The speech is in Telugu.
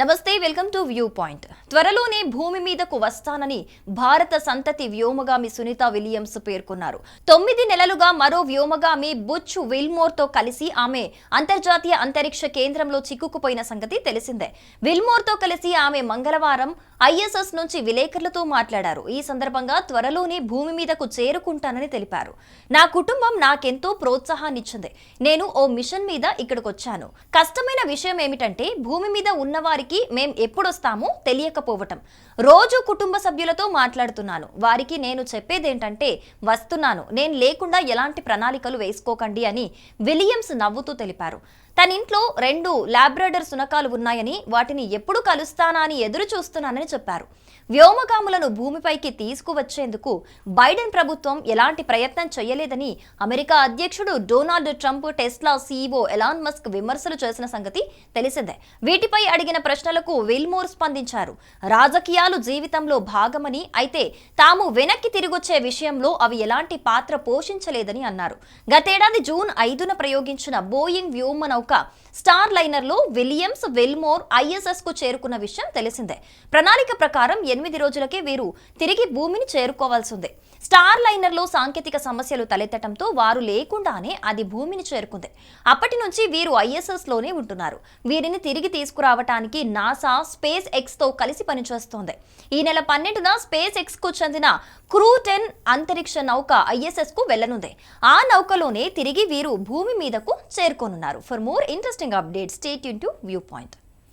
నమస్తే వెల్కమ్ టు వ్యూ పాయింట్. త్వరలోనే భూమి మీదకు వస్తానని భారత సంతతి వ్యోమగామి సునీత విలియమ్స్ పేర్కొన్నారు. తొమ్మిది నెలలుగా మరో వ్యోమగామి బుచ్ విల్మోర్తో కలిసి ఆమె అంతర్జాతీయ అంతరిక్ష కేంద్రంలో చిక్కుకుపోయిన సంగతి తెలిసిందే. విల్మోర్తో కలిసి ఆమె మంగళవారం ఐఎస్ఎస్ నుంచి విలేకరులతో మాట్లాడారు. ఈ సందర్భంగా త్వరలోనే భూమి మీదకు చేరుకుంటానని తెలిపారు. నా కుటుంబం నాకెంతో ప్రోత్సాహాన్నిచ్చింది. నేను ఓ మిషన్ మీద ఇక్కడికి వచ్చాను కష్టమైన విషయం ఏమిటంటే భూమి మీద ఉన్నవారికి మేం ఎప్పుడొస్తామో తెలియకపోవటం. రోజు కుటుంబ సభ్యులతో మాట్లాడుతున్నాను. వారికి నేను చెప్పేదేంటంటే వస్తున్నాను. నేను లేకుండా ఎలాంటి ప్రణాళికలు వేసుకోకండి అని విలియమ్స్ నవ్వుతూ తెలిపారు. తన ఇంట్లో రెండు లాబ్రాడర్ సునకాలు ఉన్నాయని వాటిని ఎప్పుడు కలుస్తానా అని ఎదురు చూస్తున్నానని చెప్పారు. వ్యోమగాములను భూమిపైకి తీసుకువచ్చేందుకు బైడెన్ ప్రభుత్వం ఎలాంటి ప్రయత్నం చేయలేదని అమెరికా అధ్యక్షుడు Donald Trump Tesla CEO Elon Musk విమర్శలు చేసిన సంగతి తెలిసిందే. వీటిపై అడిగిన ప్రశ్నలకు విల్మోర్ స్పందించారు. రాజకీయాలు జీవితంలో భాగమని అయితే తాము వెనక్కి తిరిగొచ్చే విషయంలో అవి ఎలాంటి పాత్ర పోషించలేదని అన్నారు. గతేడాది జూన్ ఐదున ప్రయోగించిన బోయింగ్ వ్యోమ నౌక స్టార్ లైనర్లో విలియమ్స్ వెల్మోర్ ఐఎస్ఎస్కు చేరుకున్న విషయం తెలిసిందే. ప్రణాళిక ప్రకారం ఎనిమిది రోజులకే వీరు తిరిగి భూమిని చేరుకోవాల్సి ఉంది స్టార్ లైనర్లో సాంకేతిక సమస్యలు తలెత్తడంతో వారు లేకుండానే అది భూమిని చేరుకుంది. అప్పటి నుంచి వీరు ఐఎస్ఎస్లోనే ఉంటున్నారు. వీరిని తిరిగి తీసుకురావటానికి నాసా స్పేస్ ఎక్స్తో కలిసి పనిచేస్తోంది. ఈ నెల పన్నెండున స్పేస్ ఎక్స్కు చెందిన క్రూ టెన్ అంతరిక్ష నౌక ఐఎస్ఎస్కు వెళ్ళనుంది. ఆ నౌకలోనే తిరిగి వీరు భూమి మీదకు చేరుకోనున్నారు. For more interesting updates state to view point